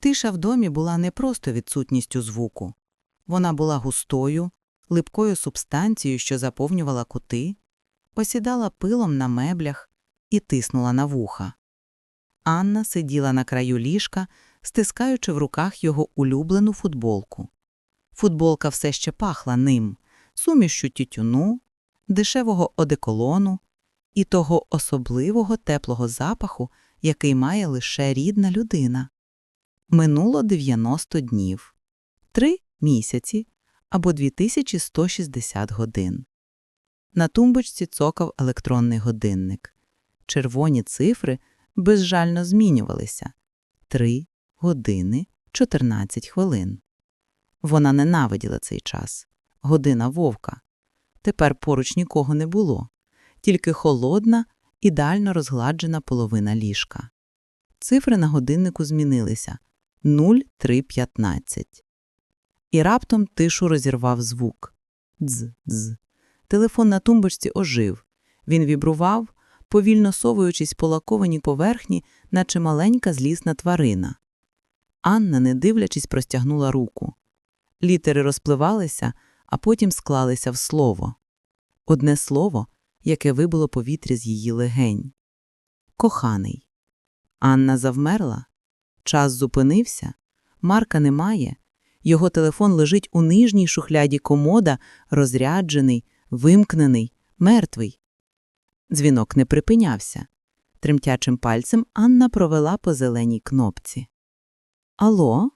Тиша в домі була не просто відсутністю звуку. Вона була густою, липкою субстанцією, що заповнювала кути, осідала пилом на меблях і тиснула на вуха. Анна сиділа на краю ліжка, стискаючи в руках його улюблену футболку. Футболка все ще пахла ним, сумішю тютюну, дешевого одеколону і того особливого теплого запаху, який має лише рідна людина. Минуло 90 днів, три місяці або 2160 годин. На тумбочці цокав електронний годинник. Червоні цифри безжально змінювалися – 3 години 14 хвилин. Вона ненавиділа цей час. Година вовка. Тепер поруч нікого не було, тільки холодна, ідеально розгладжена половина ліжка. Цифри на годиннику змінилися 0315. І раптом тишу розірвав звук. Дз-дз. Телефон на тумбочці ожив. Він вібрував, повільно совуючись по лакованій поверхні, наче маленька злісна тварина. Анна, не дивлячись, простягнула руку. Літери розпливалися, а потім склалися в слово. Одне слово, яке вибило повітря з її легень. Коханий. Анна завмерла. Час зупинився. Марка немає. Його телефон лежить у нижній шухляді комода, розряджений, вимкнений, мертвий. Дзвінок не припинявся. Тремтячим пальцем Анна провела по зеленій кнопці. Алло?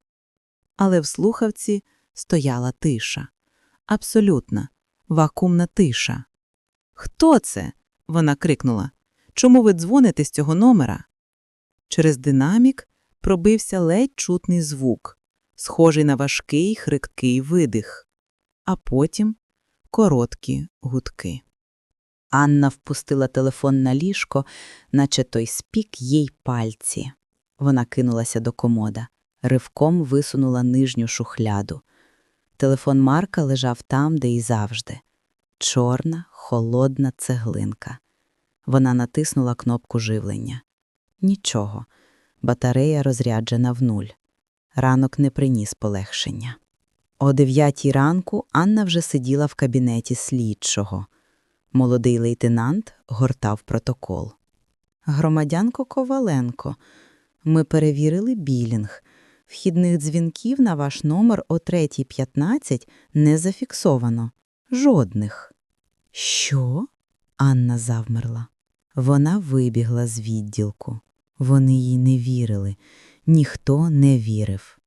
Але в слухавці стояла тиша. Абсолютна, вакуумна тиша. Хто це? вона крикнула. Чому ви дзвоните з цього номера? Через динамік пробився ледь чутний звук, схожий на важкий хрипкий видих, а потім короткі гудки. Анна впустила телефон на ліжко, наче той спік їй пальці. Вона кинулася до комода, ривком висунула нижню шухляду. Телефон Марка лежав там, де й завжди. Чорна, холодна цеглинка. Вона натиснула кнопку живлення. Нічого. Батарея розряджена в нуль. Ранок не приніс полегшення. О дев'ятій ранку Анна вже сиділа в кабінеті слідчого. Молодий лейтенант гортав протокол. Громадянко Коваленко, ми перевірили білінг. Вхідних дзвінків на ваш номер о 3.15 не зафіксовано. Жодних. Що? Анна завмерла. Вона вибігла з відділку. Вони їй не вірили, ніхто не вірив.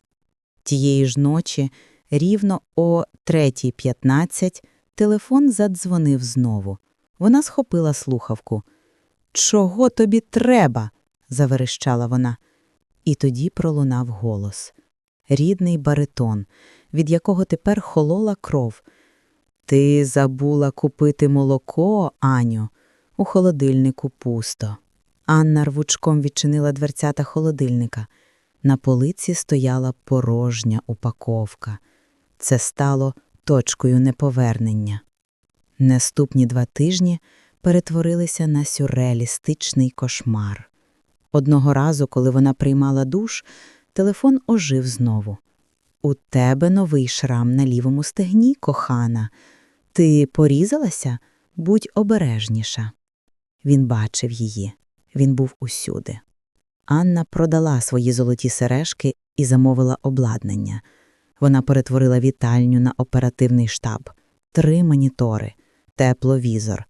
Тієї ж ночі, рівно о 3.15, телефон задзвонив знову. Вона схопила слухавку. Чого тобі треба? заверещала вона. І тоді пролунав голос. Рідний баритон, від якого тепер холола кров. Ти забула купити молоко, Аню, у холодильнику пусто. Анна рвучком відчинила дверцята холодильника. На полиці стояла порожня упаковка. Це стало точкою неповернення. Наступні два тижні перетворилися на сюрреалістичний кошмар. Одного разу, коли вона приймала душ, телефон ожив знову. У тебе новий шрам на лівому стегні, кохана. Ти порізалася? Будь обережніша. Він бачив її. Він був усюди. Анна продала свої золоті сережки і замовила обладнання. Вона перетворила вітальню на оперативний штаб, три монітори, тепловізор.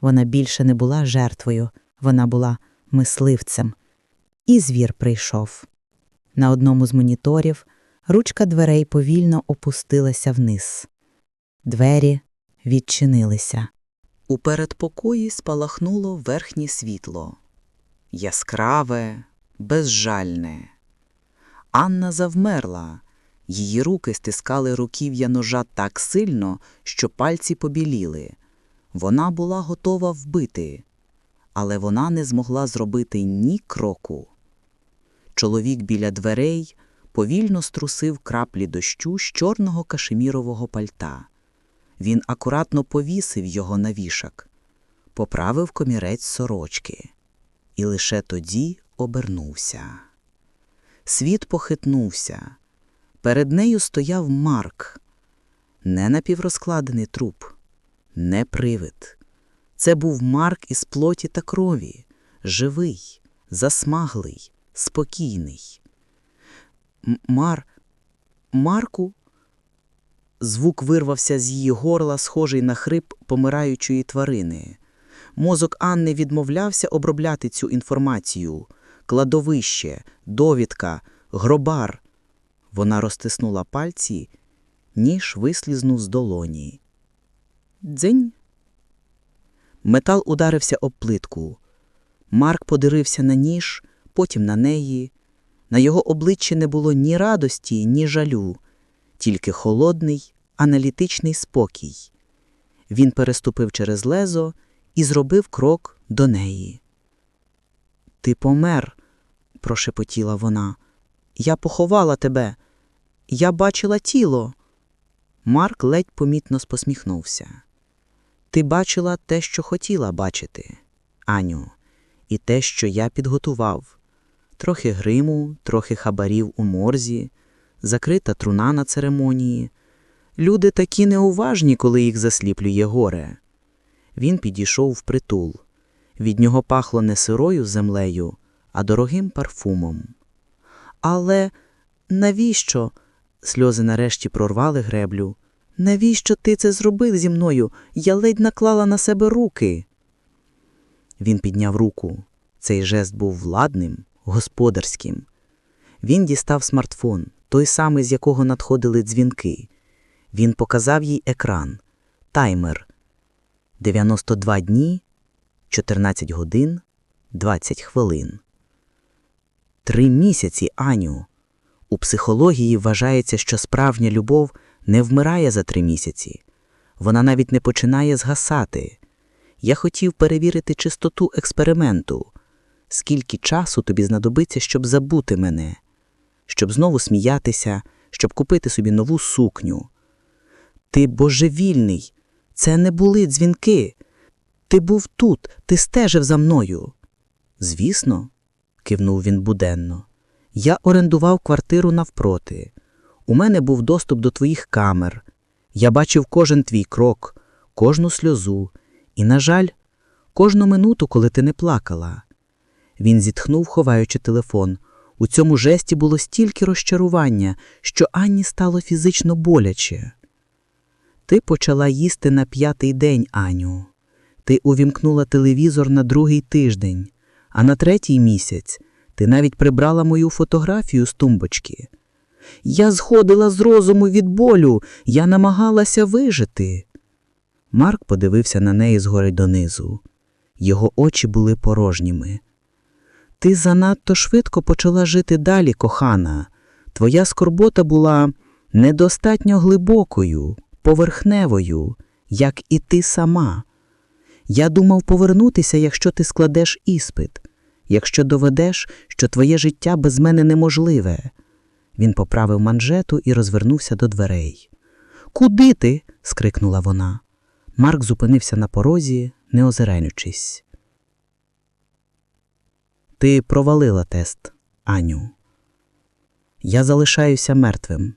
Вона більше не була жертвою, вона була мисливцем. І звір прийшов. На одному з моніторів ручка дверей повільно опустилася вниз. Двері відчинилися. У передпокої спалахнуло верхнє світло. Яскраве, безжальне. Анна завмерла. Її руки стискали руків'я ножа так сильно, що пальці побіліли. Вона була готова вбити, але вона не змогла зробити ні кроку. Чоловік біля дверей повільно струсив краплі дощу з чорного кашемірового пальта. Він акуратно повісив його на вішак, поправив комірець сорочки і лише тоді обернувся. Світ похитнувся. Перед нею стояв Марк. Не напіврозкладений труп, не привид. Це був Марк із плоті та крові, живий, засмаглий, спокійний. Мар... Марку? Звук вирвався з її горла, схожий на хрип помираючої тварини. Мозок Анни відмовлявся обробляти цю інформацію. Кладовище, довідка, гробар. Вона розтиснула пальці, ніж вислізнув з долоні. Дзинь. Метал ударився об плитку. Марк подивився на ніж, потім на неї. На його обличчі не було ні радості, ні жалю, тільки холодний, аналітичний спокій. Він переступив через лезо і зробив крок до неї. Ти помер, прошепотіла вона. Я поховала тебе. Я бачила тіло. Марк ледь помітно посміхнувся. Ти бачила те, що хотіла бачити, Аню, і те, що я підготував. Трохи гриму, трохи хабарів у морзі, закрита труна на церемонії. Люди такі неуважні, коли їх засліплює горе. Він підійшов впритул. Від нього пахло не сирою землею, а дорогим парфумом. Але навіщо? Сльози нарешті прорвали греблю. Навіщо ти це зробив зі мною? Я ледь наклала на себе руки. Він підняв руку. Цей жест був владним, господарським. Він дістав смартфон, той самий, з якого надходили дзвінки. Він показав їй екран, таймер 92 дні, 14 годин, 20 хвилин. Три місяці, Аню. У психології вважається, що справжня любов не вмирає за три місяці. Вона навіть не починає згасати. Я хотів перевірити чистоту експерименту. Скільки часу тобі знадобиться, щоб забути мене, щоб знову сміятися, щоб купити собі нову сукню. Ти божевільний, це не були дзвінки. Ти був тут, ти стежив за мною. Звісно, кивнув він буденно. Я орендував квартиру навпроти. У мене був доступ до твоїх камер. Я бачив кожен твій крок, кожну сльозу і, на жаль, кожну минуту, коли ти не плакала. Він зітхнув, ховаючи телефон. У цьому жесті було стільки розчарування, що Анні стало фізично боляче. Ти почала їсти на п'ятий день, Аню. Ти увімкнула телевізор на другий тиждень, а на третій місяць ти навіть прибрала мою фотографію з тумбочки. Я сходила з розуму від болю, я намагалася вижити. Марк подивився на неї згори донизу. Його очі були порожніми. Ти занадто швидко почала жити далі, кохана. Твоя скорбота була недостатньо глибокою, поверхневою, як і ти сама. Я думав повернутися, якщо ти складеш іспит, якщо доведеш, що твоє життя без мене неможливе. Він поправив манжету і розвернувся до дверей. Куди ти? скрикнула вона. Марк зупинився на порозі, не озираючись. Ти провалила тест, Аню. Я залишаюся мертвим.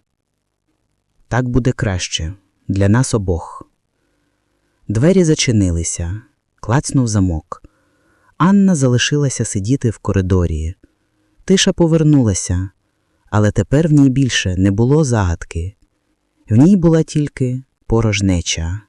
Так буде краще для нас обох. Двері зачинилися, клацнув замок. Анна залишилася сидіти в коридорі. Тиша повернулася, але тепер в ній більше не було загадки. В ній була тільки порожнеча.